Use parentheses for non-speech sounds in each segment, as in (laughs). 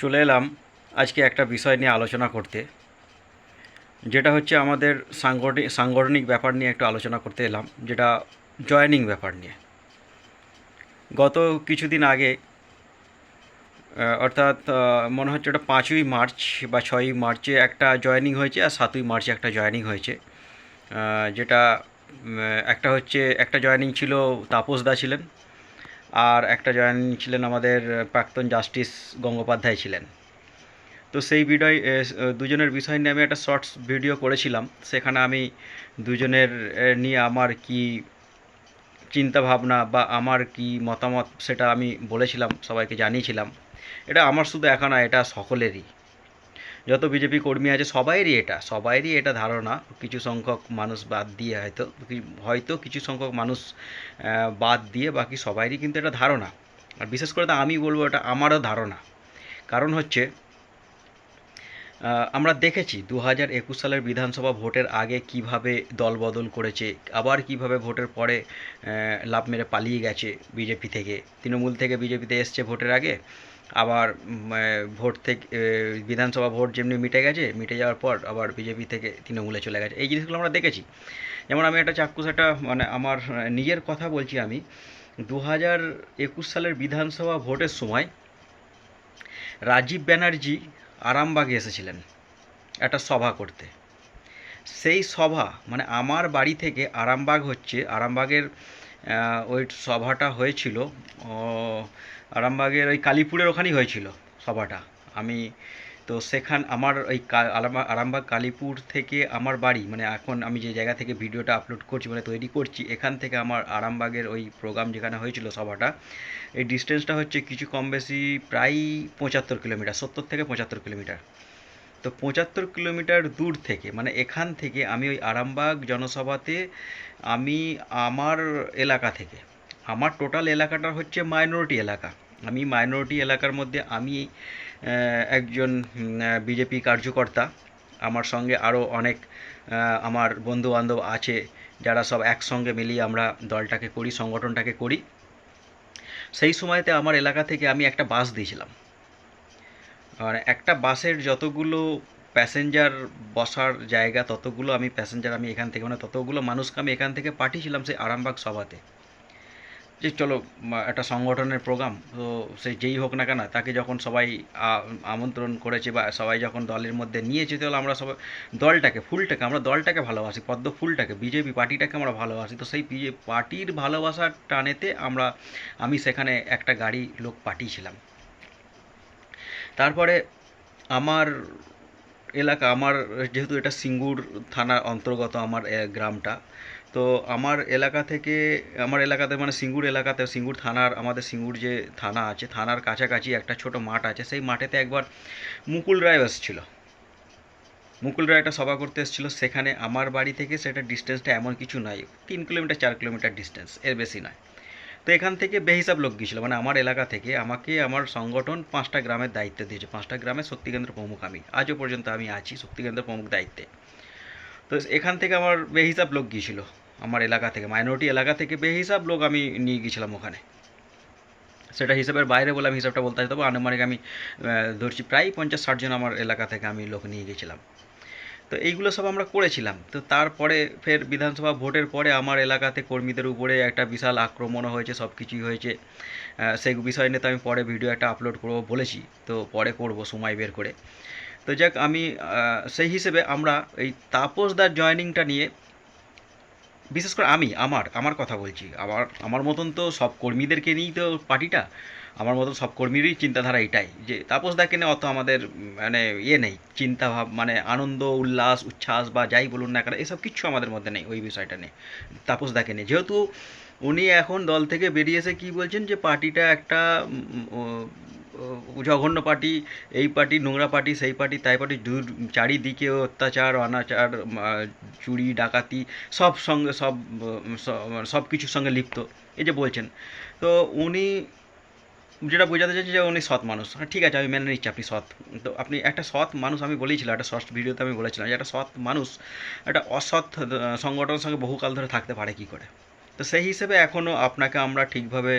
চলে এলাম আজকে একটা বিষয় নিয়ে আলোচনা করতে, যেটা হচ্ছে আমাদের সাংগঠনিক সাংগঠনিক ব্যাপার নিয়ে একটু আলোচনা করতে এলাম, যেটা জয়েনিং ব্যাপার নিয়ে। গত কিছুদিন আগে অর্থাৎ মনে হচ্ছে ওটা পাঁচই মার্চ বা ছয়ই মার্চে একটা জয়েনিং হয়েছে আর সাতই মার্চে একটা জয়েনিং হয়েছে। যেটা একটা হচ্ছে, একটা জয়েনিং ছিল তাপস দা ছিলেন। আর একটা জয়েন ছিলেন আমাদের প্রাক্তন জাস্টিস গঙ্গোপাধ্যায় ছিলেন। তো সেই ভিডিও দুজনের বিষয় নিয়ে আমি একটা শর্টস ভিডিও করেছিলাম। সেখানে আমি দুজনের নিয়ে আমার কি চিন্তা ভাবনা বা আমার কি মতামত সেটা আমি বলেছিলাম, সবাইকে জানিয়েছিলাম। এটা আমার শুধু একা না এটা সকলেরই। যত বিজেপি কর্মী আছে, সবাইরই এটা সবাইয়েরই এটা ধারণা। কিছু সংখ্যক মানুষ বাদ দিয়ে হয়তো হয়তো কিছু সংখ্যক মানুষ বাদ দিয়ে বাকি সবাইয়েরই কিন্তু এটা ধারণা। আর বিশেষ করে তো আমি বলব এটা আমারও ধারণা। কারণ হচ্ছে আমরা দেখেছি দু হাজার একুশ সালের বিধানসভা ভোটের আগে কীভাবে দল বদল করেছে, আবার কীভাবে ভোটের পরে লাভ মেরে পালিয়ে গেছে বিজেপি থেকে। তৃণমূল থেকে বিজেপিতে এসছে ভোটের আগে, আবার ভোট থেকে বিধানসভা ভোট যেমনি মিটে গেছে, মিটে যাওয়ার পর আবার বিজেপি থেকে তৃণমূলে চলে গেছে। এই জিনিসগুলো আমরা দেখেছি। যেমন আমি একটা চাক্ষুষ, একটা মানে আমার নিজের কথা বলছি আমি দু হাজার একুশ সালের বিধানসভা ভোটের সময় রাজীব ব্যানার্জি আরামবাগে এসেছিলেন একটা সভা করতে। সেই সভা মানে আমার বাড়ি থেকে আরামবাগ হচ্ছে, আরামবাগের ওই সভাটা হয়েছিল আরামবাগের ওই কালীপুরের ওখানেই হয়েছিল সভাটা। আমি তো সেখান, আমার ওই আরামবাগ, কালীপুর থেকে আমার বাড়ি মানে এখন আমি যে জায়গা থেকে ভিডিওটা আপলোড করছি মানে তৈরি করছি, এখান থেকে আমার আরামবাগের ওই প্রোগ্রাম যেখানে হয়েছিল সভাটা, এই ডিস্টেন্সটা হচ্ছে কিছু কম বেশি প্রায় পঁচাত্তর কিলোমিটার সত্তর থেকে পঁচাত্তর কিলোমিটার তো পঁচাত্তর কিলোমিটার দূর থেকে মানে এখান থেকে আমি ওই আরামবাগ জনসভাতে আমি আমার এলাকা থেকে, আমার টোটাল এলাকাটা হচ্ছে মাইনরিটি এলাকা, আমি মাইনরিটি এলাকার মধ্যে আমি একজন বিজেপি কার্যকর্তা। আমার সঙ্গে আরও অনেক আমার বন্ধু বান্ধব আছে যারা সব একসঙ্গে মিলিয়ে আমরা দলটাকে করি, সংগঠনটাকে করি। সেই সময়তে আমার এলাকা থেকে আমি একটা বাস দিয়েছিলাম। আর একটা বাসের যতগুলো প্যাসেঞ্জার বসার জায়গা, ততগুলো আমি প্যাসেঞ্জার আমি এখান থেকে মানে ততগুলো মানুষকে আমি এখান থেকে পাঠিয়েছিলাম সেই আরামবাগ সভাতে। যে চলো একটা সংগঠনের প্রোগ্রাম তো সে যেই হোক না কেন, তাকে যখন সবাই আমন্ত্রণ করেছে বা সবাই যখন দলের মধ্যে নিয়েছে, তাহলে আমরা সবাই, দলটাকে, ফুলটাকে, আমরা দলটাকে ভালোবাসি, পদ্ম ফুলটাকে, বিজেপি পার্টিটাকে আমরা ভালোবাসি, তো সেই পার্টির ভালোবাসার টানেতে আমরা, আমি সেখানে একটা গাড়ি লোক পাঠিয়েছিলাম। তারপরে আমার এলাকা, আমার যেহেতু এটা সিঙ্গুর থানার অন্তর্গত, আমার গ্রামটা তো আমার এলাকা থেকে, আমার এলাকাতে মানে সিঙ্গুর এলাকাতে, সিঙ্গুর থানার, আমাদের সিঙ্গুর যে থানা আছে, থানার কাছাকাছি একটা ছোট মাঠ আছে। সেই মাঠেতে একবার মুকুল রায় এসেছিল। মুকুল রায় একটা সভা করতে এসেছিল। সেখানে আমার বাড়ি থেকে সেটা ডিস্টেন্সটা এমন কিছু নয় তিন কিলোমিটার, চার কিলোমিটার ডিস্টেন্স এর বেশি নয়। তো এখান থেকে বেহিসাব লোক গিয়েছিল। মানে আমার এলাকা থেকে আমাকে, আমার সংগঠন পাঁচটা গ্রামের দায়িত্ব দিয়েছে। পাঁচটা গ্রামের শক্তিকেন্দ্র প্রমুখ আমি। আজও পর্যন্ত আমি আছি শক্তিকেন্দ্র প্রমুখ দায়িত্বে। তো এখান থেকে আমার বেহিসাব লোক গিয়েছিল। আমার এলাকা থেকে মাইনরিটি এলাকা থেকে বেহিসাব লোক আমি নিয়ে গিয়েছিলাম ওখানে। সেটা হিসাবের বাইরে বলে আমি হিসাবটা বলতে তবে আনুমানিক আমি ধরছি প্রায় পঞ্চাশ ষাট জন আমার এলাকা থেকে আমি লোক নিয়ে গেছিলাম। তো এইগুলো সব আমরা করেছিলাম। তো তারপরে ফের বিধানসভা ভোটের পরে আমার এলাকাতে কর্মীদের উপরে একটা বিশাল আক্রমণও হয়েছে, সব কিছুই হয়েছে। সেই বিষয় নিয়ে তো আমি পরে ভিডিও একটা আপলোড করব বলেছি। তো পরে করব, সময় বের করে। তো যাক আমি সেই হিসেবে আমরা এই তাপসদার জয়েনিংটা নিয়ে বিশেষ করে আমি, আমার আমার কথা বলছি। আমার আমার মতন তো সব কর্মীদেরকে নিয়েই তো পার্টিটা। আমার মতন সব কর্মীরই চিন্তাধারা এটাই যে তাপসদাকে নিয়ে অত আমাদের মানে ইয়ে নেই। চিন্তাভাব মানে আনন্দ, উল্লাস, উচ্ছ্বাস বা যাই বলুন না কেন, এসব কিচ্ছু আমাদের মধ্যে নেই ওই বিষয়টা নিয়ে তাপসদাকে নিয়ে। যেহেতু উনি এখন দল থেকে বেরিয়ে এসে কী বলছেন যে, পার্টিটা একটা জঘন্য পার্টি, এই পার্টি, নোংরা পার্টি, সেই পার্টি, তাই পার্টি চারিদিকে অত্যাচার, অনাচার চুরি, ডাকাতি, সব সঙ্গে, সব সব কিছুর সঙ্গে লিপ্ত। এই যে বলছেন। তো উনি যেটা বোঝাতে চাইছে যে উনি সৎ মানুষ। হ্যাঁ ঠিক আছে, আমি মেনে নিচ্ছি আপনি সৎ। তো আপনি একটা সৎ মানুষ আমি বলেছিলাম, একটা শর্ট ভিডিওতে আমি বলেছিলাম যে একটা সৎ মানুষ, একটা অসৎ সংগঠনের সঙ্গে বহুকাল ধরে থাকতে পারে কি করে? তো সেই হিসেবে এখনও আপনাকে আমরা ঠিকভাবে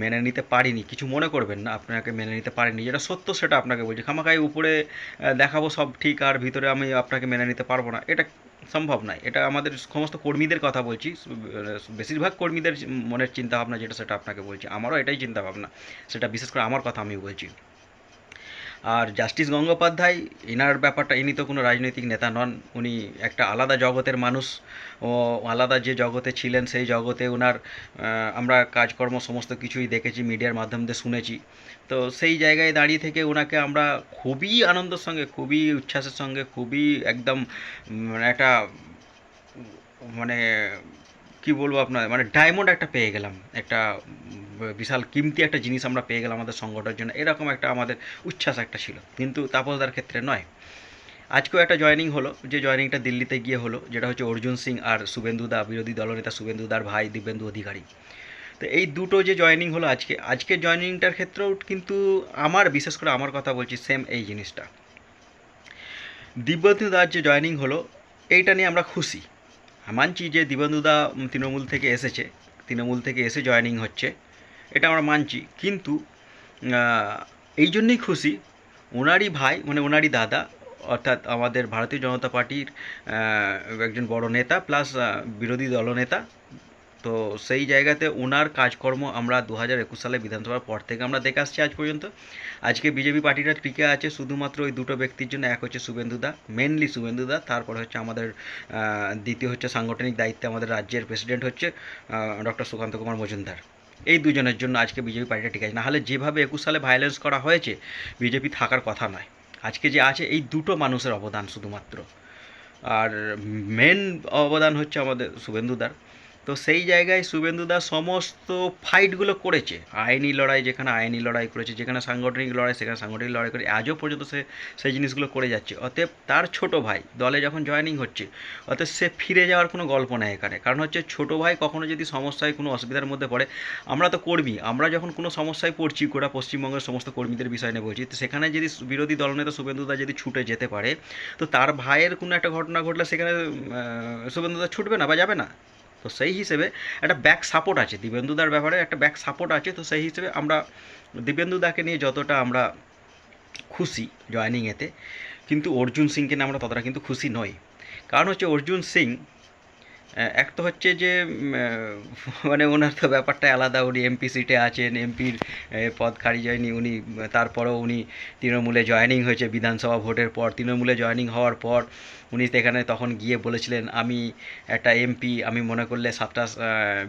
মেনে নিতে পারিনি। কিছু মনে করবেন না, আপনাকে মেনে নিতে পারিনি। যেটা সত্য সেটা আপনাকে বলছি, খামাখাই উপরে দেখাবো সব ঠিক আর ভিতরে আমি আপনাকে মেনে নিতে পারব না। এটা সম্ভব নয়। এটা আমাদের সমস্ত কর্মীদের কথা বলছি বেশিরভাগ কর্মীদের মনের চিন্তা ভাবনা যেটা সেটা আপনাকে বলছি। আমারও এটাই চিন্তা ভাবনা সেটা বিশেষ করে আমার কথা আমি বলছি। আর জাস্টিস গঙ্গোপাধ্যায় এনার ব্যাপারটা, ইনি তো কোনো রাজনৈতিক নেতা নন, উনি একটা আলাদা জগতের মানুষ, ও আলাদা যে জগতে ছিলেন সেই জগতে ওনার আমরা কাজকর্ম সমস্ত কিছুই দেখেছি, মিডিয়ার মাধ্যম দিয়ে শুনেছি। তো সেই জায়গায় দাঁড়িয়ে থেকে ওনাকে আমরা খুবই আনন্দের সঙ্গে, খুবই উচ্ছ্বাসের সঙ্গে, খুবই একদম একটা মানে কি বলব আপনার মানে ডায়মন্ড একটা পেয়ে গেলাম, একটা বিশাল কিমতি একটা জিনিস আমরা পেয়ে গেলাম আমাদের সংগঠনের জন্য। এরকম একটা আমাদের উচ্ছ্বাস একটা ছিল। কিন্তু তাপসদার ক্ষেত্রে নয়। আজকেও একটা জয়েনিং হলো। যে জয়েনিংটা দিল্লিতে গিয়ে হলো, যেটা হচ্ছে অর্জুন সিং আর শুভেন্দু দা, বিরোধী দলনেতা শুভেন্দু দার ভাই দিব্যেন্দু অধিকারী। তো এই দুটো যে জয়েনিং হলো আজকে আজকে জয়েনিংটার ক্ষেত্রেও কিন্তু আমার, বিশেষ করে আমার কথা বলছি সেম এই জিনিসটা। দিব্যেন্দু দার যে জয়েনিং হলো, এইটা নিয়ে আমরা খুশি। মানছি যে দিব্যেন্দুদা তৃণমূল থেকে এসেছে। তৃণমূল থেকে এসে জয়েনিং হচ্ছে। এটা আমরা মানছি। কিন্তু এই জন্যেই খুশি ওনারই ভাই মানে ওনারই দাদা, অর্থাৎ আমাদের ভারতীয় জনতা পার্টির একজন বড় নেতা প্লাস বিরোধী দলনেতা তো সেই জায়গাতে ওনার কাজকর্ম আমরা দু হাজার একুশ সালে বিধানসভার পর থেকে আমরা দেখে আসছি আজ পর্যন্ত। আজকে বিজেপি পার্টিটা টিকে আছে শুধুমাত্র ওই দুটো ব্যক্তির জন্য, এক হচ্ছে শুভেন্দুদা মেনলি শুভেন্দুদা তারপর হচ্ছে আমাদের দ্বিতীয় হচ্ছে সাংগঠনিক দায়িত্বে আমাদের রাজ্যের প্রেসিডেন্ট হচ্ছে ডক্টর সুকান্ত কুমার মজুমদার। এই দুজনের জন্য আজকে বিজেপি পার্টিটা ঠিক আছে। নাহলে যেভাবে একুশ সালে ভায়োলেন্স করা হয়েছে, বিজেপি থাকার কথা নয়। আজকে যে আছে, এই দুটো মানুষের অবদান শুধুমাত্র। আর মেন অবদান হচ্ছে আমাদের শুভেন্দুদার তো সেই জায়গায় শুভেন্দুদা সমস্ত ফাইটগুলো করেছে। আইনি লড়াই যেখানে আইনি লড়াই করেছে, যেখানে সাংগঠনিক লড়াই, সেখানে সাংগঠনিক লড়াই করে আজও পর্যন্ত সে, সেই জিনিসগুলো করে যাচ্ছে। অতএব তার ছোট ভাই, দলে যখন জয়েনিং হচ্ছে, অতএব সে ফিরে যাওয়ার কোনো গল্প নেই এখানে। কারণ হচ্ছে ছোট ভাই কখনো যদি সমস্যায় কোনো অসুবিধার মধ্যে পড়ে, আমরা তো কর্মী, আমরা যখন কোনো সমস্যায় পড়ছি, গোটা পশ্চিমবঙ্গের সমস্ত কর্মীদের বিষয় নিয়ে বলছি, তো সেখানে যদি বিরোধী দলনেতা শুভেন্দুদা যদি ছুটে যেতে পারে, তো তার ভাইয়ের কোনো একটা ঘটনা ঘটলে সেখানে শুভেন্দুদা ছুটবে না বা যাবে না? তো সেই হিসেবে একটা ব্যাক সাপোর্ট আছে। দিবেন্দুদার ব্যাপারে একটা ব্যাক সাপোর্ট আছে, তো সেই হিসেবে আমরা দিবেন্দুদাকে নিয়ে যতটা আমরা খুশি জয়নিং এতে, কিন্তু অর্জুন সিংকে নিয়ে আমরা ততটা কিন্তু খুশি নই। কারণ হচ্ছে অর্জুন সিং এক তো হচ্ছে যে (laughs) মানে ওনার তো ব্যাপারটা আলাদা, উনি এমপি সিটে আছেন এমপির পদ খারি যায়নি উনি, তারপরেও উনি তৃণমূলে জয়েনিং হয়েছে বিধানসভা ভোটের পর। তৃণমূলে জয়েনিং হওয়ার পর উনি সেখানে তখন গিয়ে বলেছিলেন, আমি একটা এমপি আমি মনে করলে সাতটা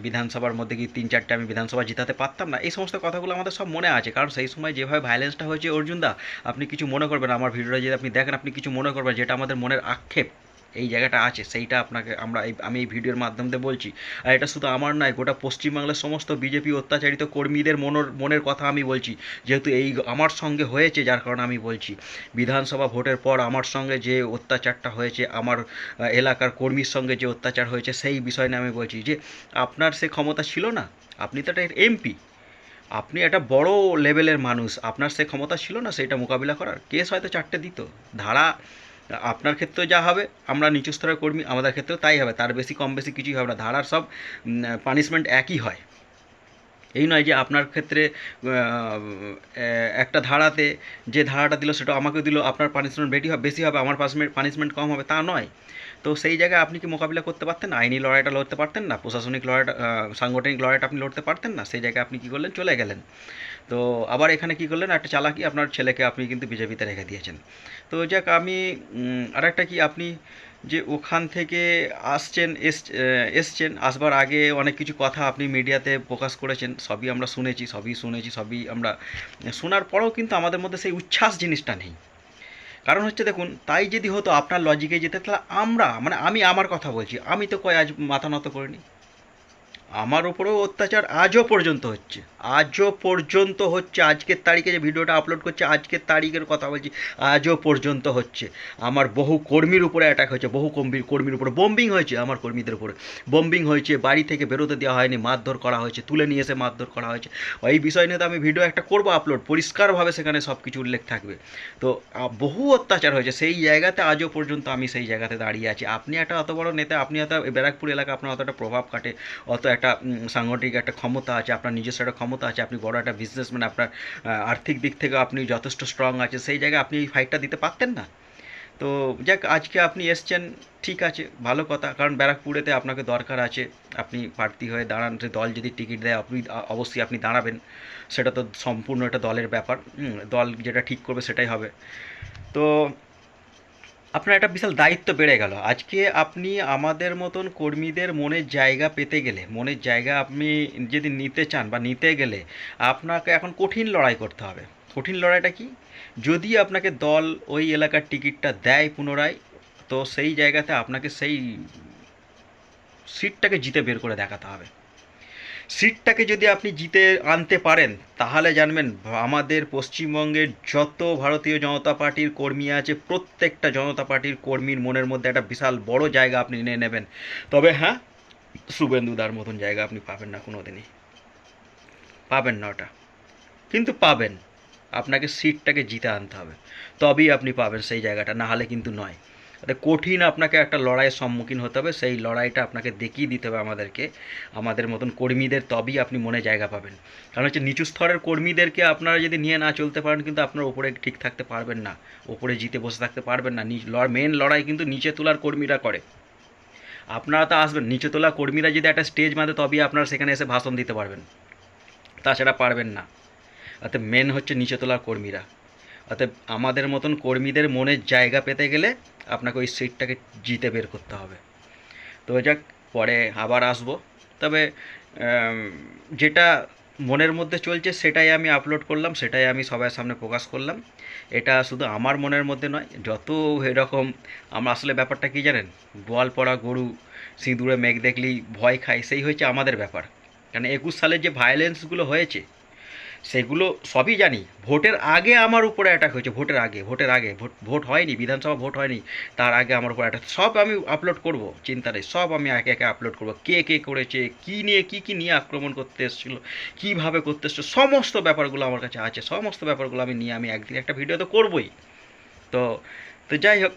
বিধানসভার মধ্যে কি তিন চারটে আমি বিধানসভা জিতাতে পারতাম না? এই সমস্ত কথাগুলো আমাদের সব মনে আছে। কারণ সেই সময় যেভাবে ভায়োলেন্সটা হয়েছে অর্জুনদা আপনি কিছু মনে করবেন, আমার ভিডিওটা যদি আপনি দেখেন, আপনি কিছু মনে করবেন, যেটা আমাদের মনের আক্ষেপ। এই জায়গাটা আছে, সেইটা আপনাকে আমরা এই, আমি এই ভিডিওর মাধ্যম দিয়ে বলছি। আর এটা শুধু আমার নয়, গোটা পশ্চিমবাংলার সমস্ত বিজেপি অত্যাচারিত কর্মীদের মনের মনের কথা আমি বলছি। যেহেতু এই আমার সঙ্গে হয়েছে, যার কারণে আমি বলছি। বিধানসভা ভোটের পর আমার সঙ্গে যে অত্যাচারটা হয়েছে, আমার এলাকার কর্মীর সঙ্গে যে অত্যাচার হয়েছে, সেই বিষয় নিয়ে আমি বলছি যে, আপনার সে ক্ষমতা ছিল না? আপনি তো একটা এমপি। আপনি একটা বড় লেভেলের মানুষ। আপনার সে ক্ষমতা ছিল না, সেটা মোকাবিলা করার। কেস হয়তো চারটে দিত। ধারা আপনার ক্ষেত্রেও যা হবে, আমরা নিচু স্তরের কর্মী, আমাদের ক্ষেত্রেও তাই হবে। তার বেশি, কম বেশি কিছুই হবে না। ধারার সব পানিশমেন্ট একই হয়। এই নয় যে আপনার ক্ষেত্রে একটা ধারাতে যে ধারাটা দিল সেটা আমাকে দিল, আপনার পানিশমেন্ট বেশি হবে বেশি হবে, আমার পানিশমেন্ট কম হবে, তা নয়। তো সেই জায়গায় আপনি কি মোকাবিলা করতে পারতেন না? আইনি লড়াইটা লড়তে পারতেন না? প্রশাসনিক লড়াইটা সাংগঠনিক লড়াইটা আপনি লড়তে পারতেন না? সেই জায়গায় আপনি কী করলেন? চলে গেলেন। তো আবার এখানে কী করলেন? একটা চালাকি আপনার ছেলেকে আপনি কিন্তু বিজেপিতে রেখে দিয়েছেন। তো যাক, আমি আর একটা কি আপনি যে ওখান থেকে আসছেন, এস এসছেন, আসবার আগে অনেক কিছু কথা আপনি মিডিয়াতে প্রকাশ করেছেন, সবই আমরা শুনেছি, সবই শুনেছি, সবই আমরা শোনার পরেও কিন্তু আমাদের মধ্যে সেই উচ্ছ্বাস জিনিসটা নেই। কারণ হচ্ছে দেখুন, তাই যদি হতো আপনার লজিকে যেতে, তাহলে আমরা মানে আমি আমার কথা বলছি, আমি তো কয় আজ মাথা নত করিনি? আমার ওপরেও অত্যাচার আজও পর্যন্ত হচ্ছে। আজও পর্যন্ত হচ্ছে। আজকের তারিখে যে ভিডিওটা আপলোড করছে, আজকের তারিখের কথা বলছি, আজও পর্যন্ত হচ্ছে। আমার বহু কর্মীর উপরে অ্যাটাক হয়েছে, বহু কর্মীর কর্মীর উপরে বম্বিং হয়েছে আমার কর্মীদের উপরে। বম্বিং হয়েছে, বাড়ি থেকে বেরোতে দেওয়া হয়নি, মারধর করা হয়েছে, তুলে নিয়ে এসে মারধর করা হয়েছে। এই বিষয় নিয়ে তো আমি ভিডিও একটা করব আপলোড পরিষ্কারভাবে সেখানে সব কিছু উল্লেখ থাকবে। তো বহু অত্যাচার হয়েছে। সেই জায়গাতে আজও পর্যন্ত আমি সেই জায়গাতে দাঁড়িয়ে আছি। আপনি একটা অত বড় নেতা, আপনি এত ব্যারাকপুর এলাকা আপনার অতটা প্রভাব কাটে, অত একটা সাংগঠনিক একটা ক্ষমতা আছে, আপনার নিজস্ব একটা ক্ষমতা আছে, আপনি বড় একটা বিজনেসম্যান আপনার আর্থিক দিক থেকে আপনি যথেষ্ট স্ট্রং আছে সেই জায়গায় আপনি এই ফাইটটা দিতে পারতেন না। তো যাক, আজকে আপনি এসছেন, ঠিক আছে, ভালো কথা, কারণ ব্যারাকপুরেতে আপনাকে দরকার আছে, আপনি প্রার্থী হয়ে দাঁড়ান, যে দল যদি টিকিট দেয়, আপনি অবশ্যই আপনি দাঁড়াবেন, সেটা তো সম্পূর্ণ একটা দলের ব্যাপার দল যেটা ঠিক করবে সেটাই হবে। তো আপনার একটা বিশাল দায়িত্ব বেড়ে গেল। আজকে আপনি আমাদের মতন কর্মীদের মনের জায়গা পেতে গেলে, মনের জায়গা আপনি যদি নিতে চান বা নিতে গেলে, আপনাকে এখন কঠিন লড়াই করতে হবে। কঠিন লড়াইটা কি? যদি আপনাকে দল ওই এলাকার টিকিটটা দেয় পুনরায়, তো সেই জায়গাতে আপনাকে সেই সিটটাকে জিতে বের করে দেখাতে হবে। সিটটাকে যদি আপনি জিতে আনতে পারেন, তাহলে জানবেন আমাদের পশ্চিমবঙ্গের যত ভারতীয় জনতা পার্টির কর্মী আছে, প্রত্যেকটা জনতা পার্টির কর্মীর মনের মধ্যে একটা বিশাল বড় জায়গা আপনি নিয়ে নেবেন। তবে হ্যাঁ শুভেন্দুদার মতন জায়গা আপনি পাবেন না কোনো দিনই পাবেন না ওটা। কিন্তু পাবেন। আপনাকে সিটটাকে জিতে আনতে হবে। তবেই আপনি পাবেন সেই জায়গাটা, না হলে কিন্তু নয়। তাতে কঠিন আপনাকে একটা লড়াইয়ের সম্মুখীন হতে হবে, সেই লড়াইটা আপনাকে দেখিয়ে দিতে হবে আমাদেরকে। আমাদের মতন কর্মীদের তবেই আপনি মনে জায়গা পাবেন। কারণ হচ্ছে নিচু স্তরের কর্মীদেরকে আপনারা যদি নিয়ে না চলতে পারেন, কিন্তু আপনার ওপরে ঠিক থাকতে পারবেন না। ওপরে জিতে বসে থাকতে পারবেন না। মেন লড়াই কিন্তু নিচে তোলার কর্মীরা করে। আপনারা তো আসবেন, নিচে তোলা কর্মীরা যদি একটা স্টেজ মাঝে তবেই আপনারা সেখানে এসে ভাষণ দিতে পারবেন। তাছাড়া পারবেন না। অর্থাৎ মেন হচ্ছে নিচে তোলার কর্মীরা। অর্থাৎ আমাদের মতন কর্মীদের মনের জায়গা পেতে গেলে আপনাকে ওই সিটটাকে জিতে বের করতে হবে। তো যাক, পরে আবার আসব। তবে যেটা মনের মধ্যে চলছে সেটাই আমি আপলোড করলাম, সেটাই আমি সবার সামনে প্রকাশ করলাম। এটা শুধু আমার মনের মধ্যে নয়, যত এরকম আমরা আসলে ব্যাপারটা কি জানেন? গোয়াল পড়া গরু, সিঁদুরে মেঘ দেখলেই ভয় খায়, সেই হয়েছে আমাদের ব্যাপার। কারণ একুশ সালের যে ভায়োলেন্সগুলো হয়েছে সেগুলো সবই জানি। ভোটের আগে আমার উপরে অ্যাটাক হয়েছে, ভোটের আগে ভোটের আগে, ভোট ভোট হয়নি, বিধানসভা ভোট হয়নি, তার আগে আমার উপর অ্যাটাক সব আমি আপলোড করব, চিন্তা নেই, সব আমি একে একে আপলোড করব। কে কে করেছে, কী নিয়ে, কী কী নিয়ে আক্রমণ করতে এসেছিল, কীভাবে করতে এসেছিল, সমস্ত ব্যাপারগুলো আমার কাছে আছে, সমস্ত ব্যাপারগুলো আমি নিয়ে আমি একদিন একটা ভিডিও তো করবই। তো তো যাই হোক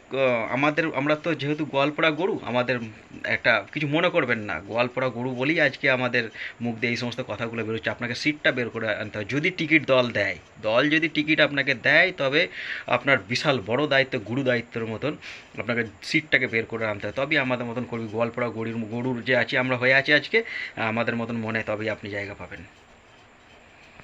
আমাদের, আমরা তো যেহেতু গোয়ালপড়া গরু, আমাদের একটা কিছু মনে করবেন না। গোয়ালপড়া গরু বলি আজকে আমাদের মুখ দিয়ে এই সমস্ত কথাগুলো বেরোচ্ছে। আপনাকে সিটটা বের করে আনতে হয় যদি টিকিট দল দেয়, দল যদি টিকিট আপনাকে দেয়, তবে আপনার বিশাল বড় দায়িত্ব, গুরু দায়িত্বের মতন আপনাকে সিটটাকে বের করে আনতে হয় তবেই আমাদের মতন করবি গোয়ালপড়া গরুর গরুর যে আছি, আমরা হয়ে আছি আজকে। আমাদের মতন মনে তবেই আপনি জায়গা পাবেন।